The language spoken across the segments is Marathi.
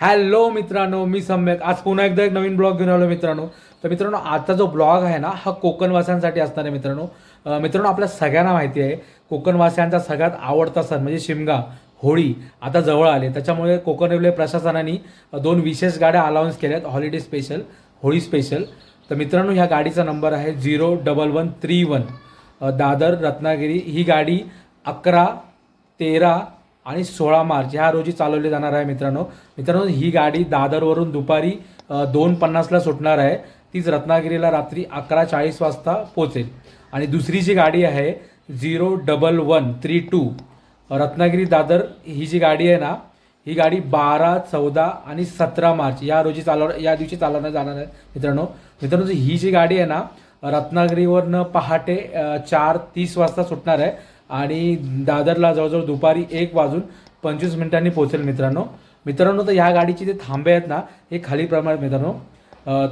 हॅलो मित्रांनो मी सम्यक. आज पुन्हा एकदा एक नवीन ब्लॉग घेऊन आलो मित्रांनो. तर मित्रांनो आजचा जो ब्लॉग आहे ना हा कोकणवासियांसाठी असणार आहे मित्रांनो. मित्रांनो आपल्या सगळ्यांना माहिती आहे कोकणवासियांचा सगळ्यात आवडता सण म्हणजे शिमगा होळी. आता जवळ आले त्याच्यामुळे कोकण रेल्वे प्रशासनाने दोन विशेष गाड्या अलाउन्स केल्या आहेत हॉलिडे स्पेशल होळी स्पेशल तर मित्रांनो ह्या गाडीचा नंबर आहे zero double one three one. Dadar Ratnagiri ही गाडी अकरा तेरा आणि सोळा मार्च ह्या रोजी चालवली जाणार आहे मित्रांनो. मित्रांनो ही गाडी दादरवरून दुपारी दोन पन्नासला सुटणार आहे. तीच रत्नागिरीला रात्री अकरा चाळीस वाजता पोचेल आणि दुसरी जी गाडी आहे zero double one three two Ratnagiri Dadar ही जी गाडी आहे ना ही गाडी बारा चौदा आणि सतरा मार्च या रोजी चालव या दिवशी चालवण्यात जाणार आहे मित्रांनो. मित्रांनो ही जी गाडी आहे ना रत्नागिरीवरनं पहाटे चार तीस वाजता सुटणार आहे आणि दादरला जवळजवळ दुपारी एक वाजून पंचवीस मिनिटांनी पोहोचेल मित्रांनो. मित्रांनो तर ह्या गाडीचे जे थांबे आहेत ना हे खाली प्रमाणात मित्रांनो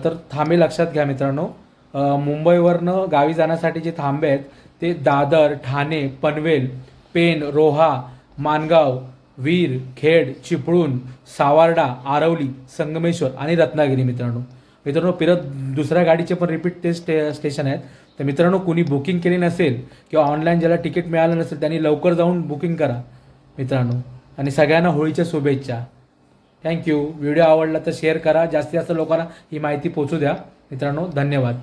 तर थांबे लक्षात घ्या मित्रांनो. मुंबईवरनं गावी जाण्यासाठी जे थांबे आहेत ते दादर ठाणे पनवेल पेन रोहा मानगाव वीर खेड चिपळूण सावर्डा आरवली संगमेश्वर आणि रत्नागिरी मित्रांनो. मित्रांनो परत दुसऱ्या गाडीचे पण रिपीट ते स्टे स्टेशन आहेत. तर मित्रांनो कुणी बुकिंग केली नसेल किंवा ऑनलाईन ज्याला तिकीट मिळालं नसेल त्यांनी लवकर जाऊन बुकिंग करा मित्रांनो. आणि सगळ्यांना होळीच्या शुभेच्छा. थँक्यू व्हिडिओ आवडला तर शेअर करा. जास्तीत जास्त लोकांना ही माहिती पोचू द्या. मित्रांनो धन्यवाद.